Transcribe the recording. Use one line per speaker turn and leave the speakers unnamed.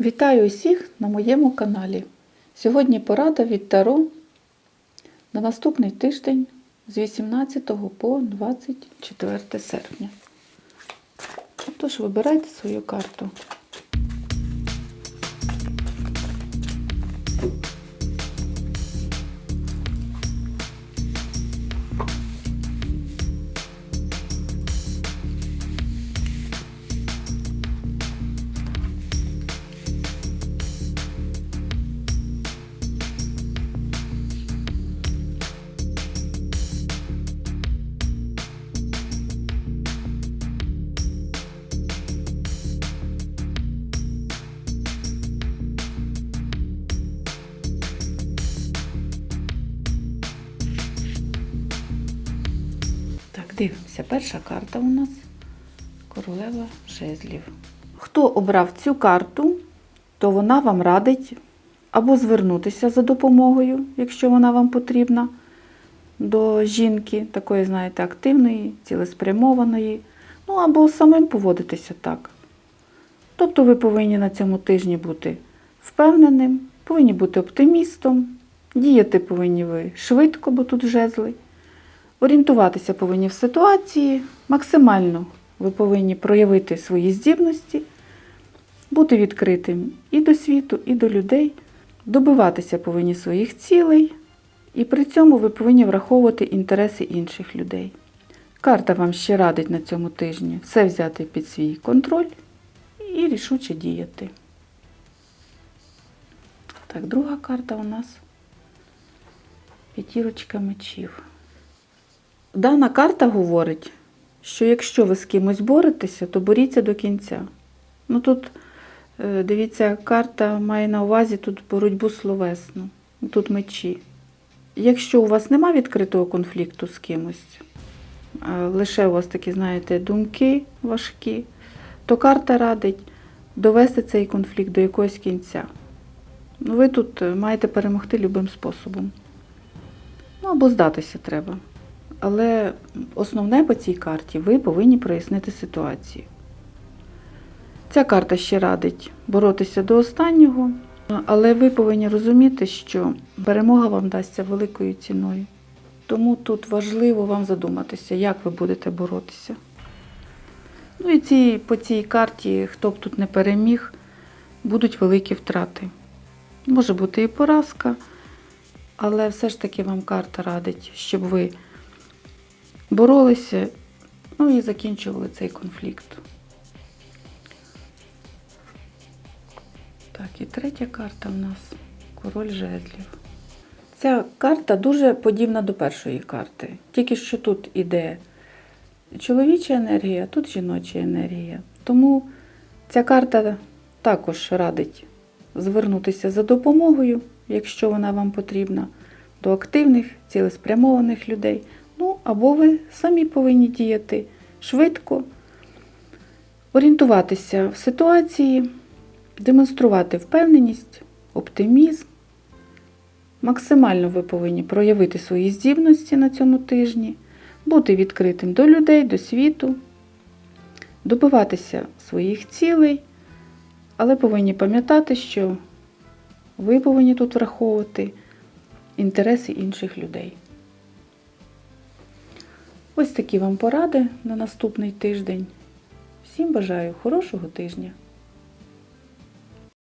Вітаю усіх на моєму каналі. Сьогодні порада від Таро на наступний тиждень з 18 по 24 серпня. Тож вибирайте свою карту. Дивимося. Перша карта у нас королева жезлів. Хто обрав цю карту, то вона вам радить або звернутися за допомогою, якщо вона вам потрібна, до жінки, такої, знаєте, активної, цілеспрямованої, ну або самим поводитися так. Тобто ви повинні на цьому тижні бути впевненим, повинні бути оптимістом, діяти повинні ви швидко, бо тут жезли. Орієнтуватися повинні в ситуації, максимально ви повинні проявити свої здібності, бути відкритим і до світу, і до людей, добиватися повинні своїх цілей, і при цьому ви повинні враховувати інтереси інших людей. Карта вам ще радить на цьому тижні все взяти під свій контроль і рішуче діяти. Так, друга карта у нас п'ятірочка мечів. Дана карта говорить, що якщо ви з кимось боретеся, то боріться до кінця. Ну тут, е, дивіться, карта має на увазі тут боротьбу словесну, тут мечі. Якщо у вас нема відкритого конфлікту з кимось, лише у вас такі, знаєте, думки важкі, то карта радить довести цей конфлікт до якогось кінця. Ну, Ви тут е, маєте перемогти любим способом. Ну або здатися треба. Але основне по цій карті ви повинні прояснити ситуацію. Ця карта ще радить боротися до останнього, але ви повинні розуміти, що перемога вам дасться великою ціною. Тому тут важливо вам задуматися, як ви будете боротися. Ну і ці, по цій карті, хто б тут не переміг, будуть великі втрати. Може бути і поразка, але все ж таки вам карта радить, щоб ви боролися, ну і закінчували цей конфлікт. Так, і третя карта в нас король жезлів. Ця карта дуже подібна до першої карти. Тільки що тут іде чоловіча енергія, тут жіноча енергія. Тому ця карта також радить звернутися за допомогою, якщо вона вам потрібна, до активних, цілеспрямованих людей. Або ви самі повинні діяти швидко, орієнтуватися в ситуації, демонструвати впевненість, оптимізм. Максимально ви повинні проявити свої здібності на цьому тижні, бути відкритим до людей, до світу, добиватися своїх цілей, але повинні пам'ятати, що ви повинні тут враховувати інтереси інших людей. Ось такі вам поради на наступний тиждень. Всім бажаю хорошого тижня!